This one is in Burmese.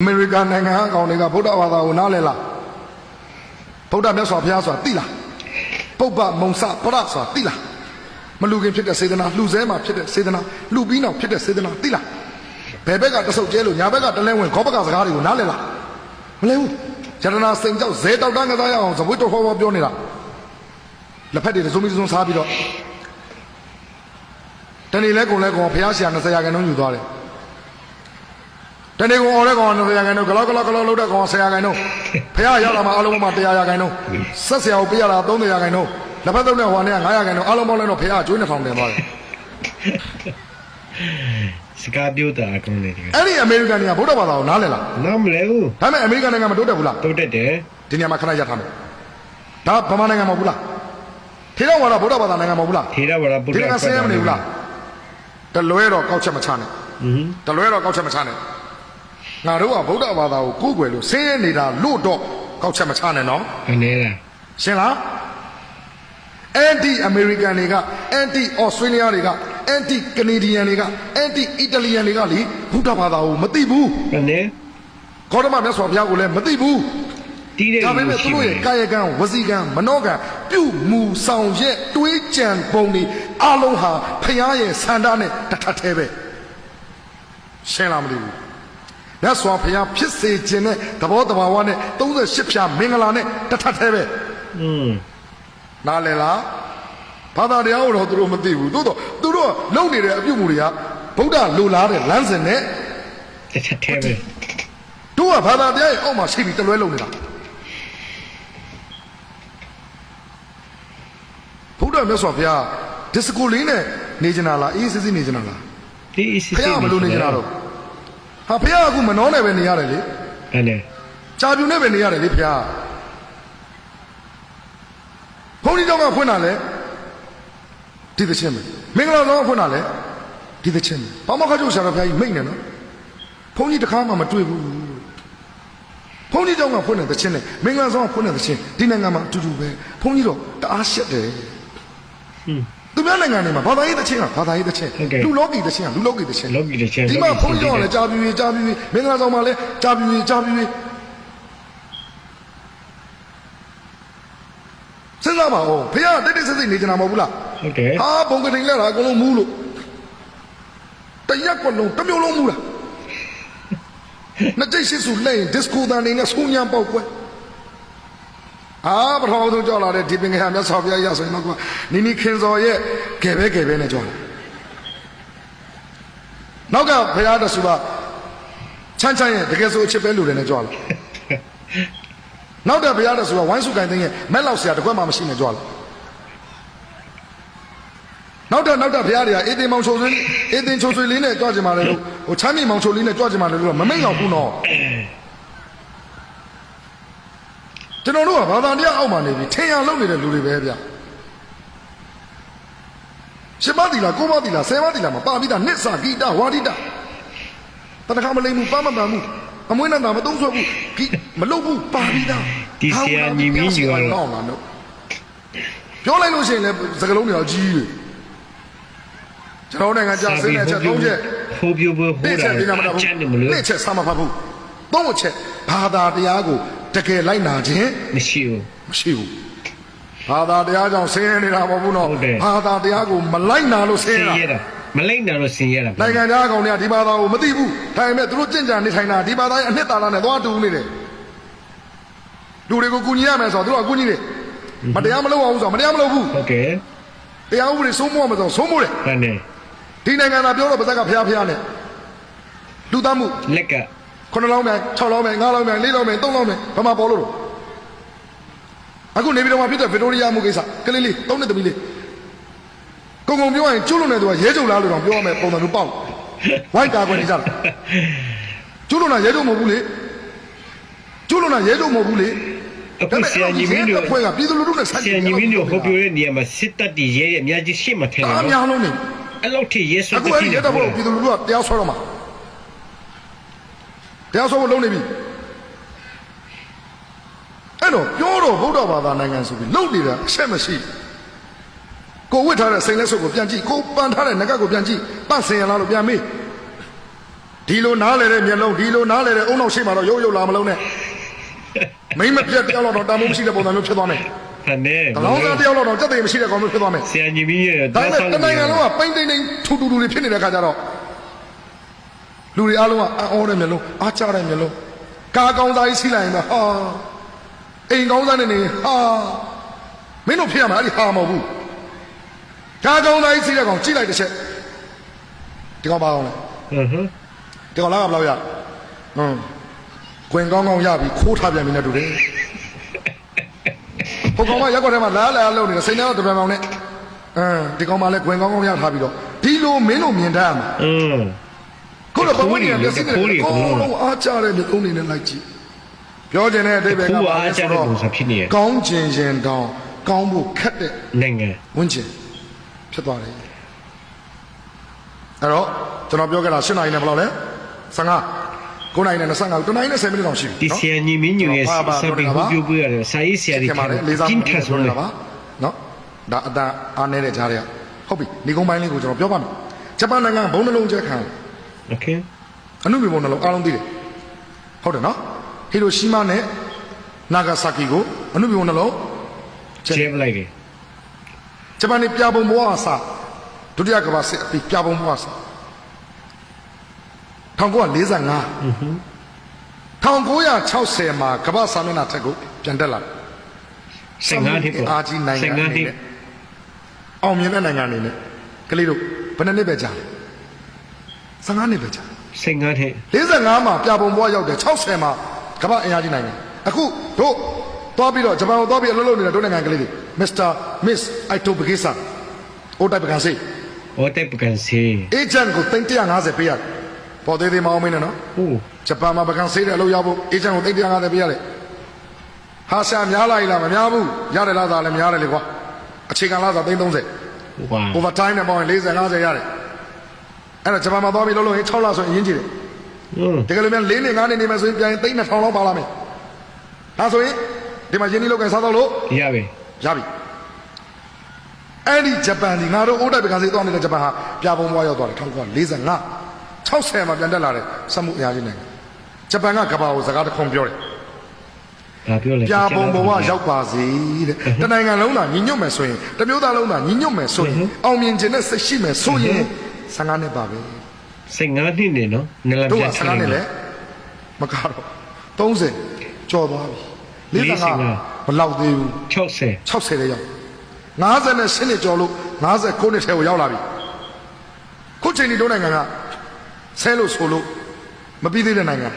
အမေရိကန်နိုင်ငံအကောင်တွေကဗုဒ္ဓဘာသာကိုနားလည်လားဗုဒ္ဓမြတ်စွာဘုရားဆိုတာသိလားပုပ္ပမုံစပရဆိုတာသိလားမလူခင်ဖြစ်တဲ့စေတနာလှူဆဲမှာဖြစ်တဲ့စေတနာလှူပြီးနောက်ဖြစ်တဲ့စေတနာသိလားဘယ်ဘက်ကတဆုပ်ကျဲလို့ညာဘက်ကတလဲဝင်ခေါဘက်ကစကားတွေကိုနားလည်လားမလဲဘူးယတနာစိန်ကြောက်ဇဲတောက်တန်းကစားရအောင်ဇဝိတ္တဟောဟောပြောနေတာလက်ဖက်တွေသုံးပြီးသုံးစားပြီးတော့တနေ့လဲကုန်လဲကုန်ဘုရားဆရာ20ရာခိုင်နှုန်းယူသွားတယ် တနေ့ကောင်អော်တဲ့ကောင်က20ရာခိုင်နှုန်းဂလောက်ဂလောက်ဂလောက်လောက်တဲ့ကောင်က10ရာခိုင်နှုန်းဖះရောက်လာမှအလုံးပေါင်း100ရာခိုင်နှုန်းဆက်ဆရာကိုပေးရတာ30ရာခိုင်နှုန်းလက်ဖက်သုံးတဲ့ဟိုကနေ9ရာခိုင်နှုန်းအလုံးပေါင်းလိုက်တော့ဖះအကျွေး2000တင်သွားတယ်စကားပြောတာအကုန်လေဒီကအဲ့ဒီအမေရိကန်တွေကဗုဒ္ဓဘာသာကိုနားလည်လားနားမလဲဘူးဒါပေမဲ့အမေရိကန်နိုင်ငံမတိုးတက်ဘူးလားတုတ်တက်တယ်ဒီနေရာမှာခဏရထားမယ်ဒါဗမာနိုင်ငံမဟုတ်ဘူးလားထေရဝါဒဗုဒ္ဓဘာသာနိုင်ငံမဟုတ်ဘူးလားထေရဝါဒဗုဒ္ဓဒီကဆင်းရမနေဘူးလားတလွဲတော့ကောက်ချက်မချနဲ့ဟွန်းတလွဲတော့ကောက်ချက်မချနဲ့ ငါတို့ကဗုဒ္ဓဘာသာကိုကိုးကွယ်လို့ဆင်းရဲနေတာလို့တော့ကောက်ချက်မချနဲ့နော်အနေလားရှင်းလားအန်တီအမေရိကန်တွေကအန်တီဩစတြေးလျတွေကအန်တီကနေဒီယန်တွေကအန်တီအီတလီယန်တွေကလေဘုဒ္ဓဘာသာကိုမသိဘူးအနေဂေါတမမြတ်စွာဘုရားကိုလည်းမသိဘူးတီးတဲ့ဒါပေမဲ့သူတို့ရဲ့ကာယကံဝစီကံမနောကံပြုမှုဆောင်ရက်တွေးကြံပုံတွေအလုံးဟာဖရာရဲ့ဆန္ဒနဲ့တထထဲပဲရှင်းလားမသိဘူး မြတ်စွာဘုရားဖြစ်စေခြင်းနဲ့သဘောတဘာဝနဲ့38ဖြာမင်္ဂလာနဲ့တထထဲပဲอืมနားလည်လားဘာသာတရားကိုတော့သူတို့မသိဘူးသို့တော့သူတို့လုံနေတဲ့အပြုတ်မှုတွေကဗုဒ္ဓလိုလားတဲ့လမ်းစဉ်နဲ့တစ်ချက်သေးပဲတို့ကဘာသာတရားရဲ့အောက်မှာရှိပြီးတလွဲလုံနေတာဗုဒ္ဓမြတ်စွာဘုရားဒီစကူလေးနဲ့နေကြလားအေးစစ်စစ်နေကြလားဒီအစီဘုရားမလို့နေကြတော့ ဟာဘုရားကအခုမနှောနဲ့ပဲနေရတယ်လေအနေကြာပြူနဲ့ပဲနေရတယ်လေဘုရားဘုန်းကြီးကျောင်းကဖွင့်တာလဲဒီသချင်းပဲမင်္ဂလာဆောင်ကဖွင့်တာလဲဒီသချင်းပဲဘာမှခါကျုပ်ဆရာတော်ဘုရားကြီးမိတ်နေနော်ဘုန်းကြီးတစ်ခါမှမတွေ့ဘူးဘုန်းကြီးကျောင်းကဖွင့်တဲ့သချင်းနဲ့မင်္ဂလာဆောင်ကဖွင့်တဲ့သချင်းဒီနိုင်ငံမှာအတူတူပဲဘုန်းကြီးတော့တအားရှက်တယ်ဟွန်း သူများနိုင်ငံတွေမှာဘာသာရေးသချင်းကဘာသာရေးသချင်းဟုတ်ကဲ့လူလောကီသချင်းကလူလောကီသချင်းလောကီတစ်ချက်ဒီမှာဘုန်းကြီးကျောင်းကလည်းကြာပြူကြီးကြာပြူကြီးမင်္ဂလာဆောင်မှာလည်းကြာပြူကြီးကြာပြူကြီးစဉ်းစားပါဦးဖခင်တိတ်တိတ်ဆိတ်ဆိတ်နေကြတာမဟုတ်ဘူးလားဟုတ်တယ်ဟာဘုံကတိန်လက်တာအကုန်လုံးမူးလို့တရက်ကွက်လုံးတစ်မျိုးလုံးမူးလားနှစ်ကြိတ်ရှိစုလက်ရင်ဒစ်ကိုတန်နေနဲ့ဆုံးညာပေါက်ကွယ် အာပထမဆုံးကြောက်လာတဲ့ဒီပင်ကဟာမြတ်စွာဘုရားရဆိုရင်တော့ကွာနီနီခင်စော်ရဲ့ကဲပဲကဲပဲနဲ့ကြောက်လာနောက်ကဘုရားတဆူကချမ်းချမ်းရဲ့တကယ်ဆိုအချစ်ပဲလူတွေနဲ့ကြောက်လာနောက်တဲ့ဘုရားတဆူကဝိုင်းစုကင်သိန်းရဲ့မက်လောက်ဆရာတစ်ခွက်မှမရှိနဲ့ကြောက်လာနောက်တော့နောက်တော့ဘုရားတွေကအေးသိမ်မောင်ချိုဆွေးအေးသိမ်ချိုဆွေးလေးနဲ့ကြွကြမှာလေလို့ဟိုချမ်းမြေမောင်ချိုလေးနဲ့ကြွကြမှာလေလို့မမိတ်အောင်ဘူးနော် ကျွန်တော်တို့ကဘာသာတရားအောက်မှာနေပြီးထင်ရလုံနေတဲ့လူတွေပဲဗျရှင်မတီလာကိုမတီလာဆယ်မတီလာမှာပါပြီးသားနစ်စာဂီတဝါဒီတာတနခါမလိမ့်ဘူးပါမပန်ဘူးအမွေးနဲ့တာမသုံးဆွဲဘူးဂီမလုပ်ဘူးပါပြီးသားဒီဆရာညီမင်းကြီးကတော့တော့လာတော့ပြောလိုက်လို့ရှိရင်လည်းစကလုံးတွေတော့ကြီးတယ်ကျွန်တော်နိုင်ငံကြာစင်းတဲ့ချက်သုံးချက်ဟိုပြဘဟိုတစ်တာချက်ပြင်မတော့ဘူးချက်နေမလို့တစ်ချက်ဆာမဖတ်ဘူးသုံးချက်ဘာသာတရားကို တကယ်လိုက်နာခြင်းမရှိဘူးမရှိဘူးဘာသာတရားကြောင့်ဆင်းရဲနေတာမဟုတ်ဘူးနော်ဟုတ်တယ်ဘာသာတရားကိုမလိုက်နာလို့ဆစင်းင်ရဲရတာတာမလိုက်တာတော့စင်ရတာနိုင်ငံသားကောင်တွေကဒီဘာသာကိုမသိဘူးဒါပေမဲ့သူတို့ကြင်ကြံနေထိုင်တာဒီဘာသာရဲ့အနှစ်သာရနဲ့သွားတူနေတယ်လူတွေကိုကူညီရမယ်ဆိုတော့သူတို့ကကူညီတယ်မတရားမလုပ်အောင်ဆိုတော့မတရားမလုပ်ဘူးဟုတ်ကဲ့တရားဥပဒေစိုးမိုးအောင်ဆိုတော့စိုးမိုးတယ်ဟုတ်တယ်ဒီနိုင်ငံသားပြောတော့ပါဇက်ကဖျားဖျားနဲ့လူသားမှုလက်က ခုနှစ်လောင်းမယ်6လောင်းမယ်9လောင်းမယ်4လောင်းမယ်3လောင်းမယ်ဘာမှပေါ်လို့တော့အခုနေပြည်တော်မှာဖြစ်တဲ့ဗစ်တိုးရီးယားမှုကိစ္စကလေးလေး3နှစ်သမီးလေးကုံကုံပြောရင်ကျွလွန်တဲ့သူကရဲကြုံလားလို့တော့ပြောရမယ်ပုံစံမျိုးပေါက်ဝိုက်ကာကွယ်နေကြတာကျွလွန်တာရဲကြုံမဟုတ်ဘူးလေကျွလွန်တာရဲကြုံမဟုတ်ဘူးလေအခုဆရာညီမင်းတို့ဖွဲ့ကပြည်သူလူထုနဲ့ဆိုင်ဆရာညီမင်းတို့ဟိုပြတဲ့နေရာမှာစစ်တပ်တည်ရဲရဲ့အများကြီးရှေ့မှာထဲတယ်အားနော်များလုံးနေအဲ့လောက်ထိရဲဆွတ်အခုအဲ့ဒီရက်တော့ပြည်သူလူထုကတရားဆွဲတော့မှာ တရားဆွဲဖို့လုပ်နေပြီအဲ့တော့ပြောတော့ဗုဒ္ဓဘာသာနိုင်ငံဆိုပြီးလုပ်နေတာအဆက်မရှိကိုဝတ်ထားတဲ့စိန်လက်စုပ်ကိုပြန်ကြည့်ကိုပန်ထားတဲ့ငကတ်ကိုပြန်ကြည့်ပတ်စင်ရလားလို့ပြန်မေးဒီလိုနားလေတဲ့မျက်လုံးဒီလိုနားလေတဲ့အုံနောက်ရှိမှတော့ရုပ်ရုပ်လာမလုံးနဲ့မိမ့်မပြတ်တယောက်လောက်တော့တာမိုးမရှိတဲ့ပုံစံမျိုးဖြစ်သွားမယ်ဖန်နေ။ကောင်းစားတယောက်လောက်တော့စက်သိမ်းမရှိတဲ့ကောင်မျိုးဖြစ်သွားမယ်ဆရာညီမရဲ့။ဒါပေမဲ့တနိုင်ငံလုံးကပိမ့်တိန်တိန်ထူထူထူတွေဖြစ်နေတဲ့ခါကျတော့ လူတွေအားလုံးကအံ့ဩတဲ့မျက်လုံးအားကျတဲ့မျက်လုံးကာကောင်းစားကြီးစီးလိုက်ရင်ပဲဟာအိမ်ကောင်းစားနေနေဟာမင်းတို့ဖြစ်ရမှာအဲ့ဒီဟာမဟုတ်ဘူးကာကောင်းစားကြီးစီးတဲ့ကောင်ကြည့်လိုက်တစ်ချက်ဒီကောင်ပါအောင်လဲဟမ်ဟမ်ဒီကောင်လားကဘယ်လောက်ရဟွန်းခွင်ကောင်းကောင်းရပြီခိုးထားပြန်ပြီနဲ့တူတယ်ဟိုကောင်မရက်ကွက်ထဲမှာလားလားလုံနေတယ်စိတ်ထဲတော့တပံပေါင်နဲ့အင်းဒီကောင်မလည်းခွင်ကောင်းကောင်းရထားပြီးတော့ဒီလိုမင်းတို့မြင်တတ်ရမှာอืม ခုတော့ဘဝနေမျက်စိနဲ့ခိုးတွေအခိုးတွေကုန်လုံးအားကြတဲ့မျက်လုံးတွေနဲ့လိုက်ကြည့်ပြောကျင်တဲ့အတိတ်ပဲခိုးအားကြတဲ့ပုံစံဖြစ်နေရကောင်းကျင်ရင်တောင်းကောင်းဖို့ခက်တဲ့နိုင်ငံဝန်းကျင်ဖြစ်သွားတယ်အဲ့တော့ကျွန်တော်ပြောခဲ့တာ၈နာရီနဲ့ဘယ်လောက်လဲ15 9နာရီနဲ့25 9နာရီနဲ့10မိနစ်တောင်ရှိပြီဒီဆရာညီမညွေရဲ့ဟာပါစပင်ကိုပြပြရတယ်စာရေးဆရာတွေခင်ဗျာလေလေးစားကျင်းထန်ဆုံးလေတာပါနော်ဒါအတန်အားနေတဲ့ကြားတွေကဟုတ်ပြီဒီကုန်းပိုင်းလေးကိုကျွန်တော်ပြောပါမယ်ဂျပန်နိုင်ငံဘုံနှလုံးကျဲခံ โอเค အနုမြဘုံနှလုံးအားလုံးသိတယ်ဟုတ်တယ်နော်ဟီရိုရှီမာနဲ့နာဂါဆာကီကိုအနုမြဘုံနှလုံး ကျဲပလိုက်တယ် ဂျပန်နေပြပုံဘဝအစဒုတိယကမ္ဘာစစ်အပြီးပြပုံဘဝအစ1945 1960မှာကမ္ဘာစာမျက်နှာထက်ကိုပြန်တက်လာတယ် 15နှစ်ပေါ့ အားကြီးနိုင်ငံအနေ 15နှစ် နဲ့အောင်မြင်တဲ့နိုင်ငံအနေနဲ့ကလေးတို့ဘယ်နှစ်နှစ်ပဲကြာလဲ 15နှစ်ပဲကြာ15နှစ်45မှာပြပုံဘွားရောက်တယ်60မှာကမ္ဘာအင်အားကြီးနိုင်ငံအခုတို့သွားပြီးတော့ဂျပန်ကိုသွားပြီးအလုပ်လုပ်နေတဲ့တို့နိုင်ငံကလေးတွေမစ္စတာမစ်အိုက်တိုဘဂေဆာအိုတိုင်ပကန်စီဟောတဲ့ပကန်စီအေဂျင့်ကို350ပေးရတယ်ပေါ်သေးသေးမအောင်မင်းနဲ့နော်ဟိုဂျပန်မှာပကန်စီတဲ့အလုပ်ရဖို့အေဂျင့်ကို350ပေးရတယ်ဟာရှာများလိုက်လားမများဘူးရတယ်လားသာလည်းများတယ်လေကွာအခြေခံလားသာ330ဝါ overtime နဲ့ပေါင်းရင်40 50ရတယ် အဲ့တော့ဂျပန်မှာသွားပြီးလုပ်လို့ရင်6လဆိုရင်အရင်ကြည့်တယ်อืมတကယ်လို့များ၄နှစ်၅နှစ်နေမယ်ဆိုရင်ပြန်ရင်သိန်း2000လောက်ပါလာမယ်ဒါဆိုရင်ဒီမှာယင်းဒီလောက်ကစားတော့လို့ရပြီရပြီအဲ့ဒီဂျပန်ဒီငါတို့အိုးတိုက်ပကံစီသွားနေတဲ့ဂျပန်ဟာပြပုံဘွားရောက်သွားတယ်1945 60မှာပြန်တက်လာတယ်စက်မှုအရာကြီးနိုင်ငံဂျပန်ကကမ္ဘာကိုစကားတစ်ခုပြောတယ်ဒါပြောလေပြပုံဘဝရောက်ပါစေတဲ့တနိုင်ငံလုံးသာညီညွတ်မယ်ဆိုရင်တစ်မျိုးသားလုံးသာညီညွတ်မယ်ဆိုရင်အောင်မြင်ခြင်းနဲ့စိတ်ရှိမယ်ဆိုရင် 15နှစ်ပါပဲ15နှစ်နေနော်နလတို့ပြကတ်15နှစ်လဲမကတော့30ကျော်သွားပြီ45မလောက်သေးဘူး60 60တဲ့ရောက်50နဲ့10နှစ်ကျော်လို့59နှစ်ထဲကိုရောက်လာပြီခုချိန်ဒီတို့နိုင်ငံကဆဲလို့ဆိုလို့မပြီးသေးတဲ့နိုင်ငံ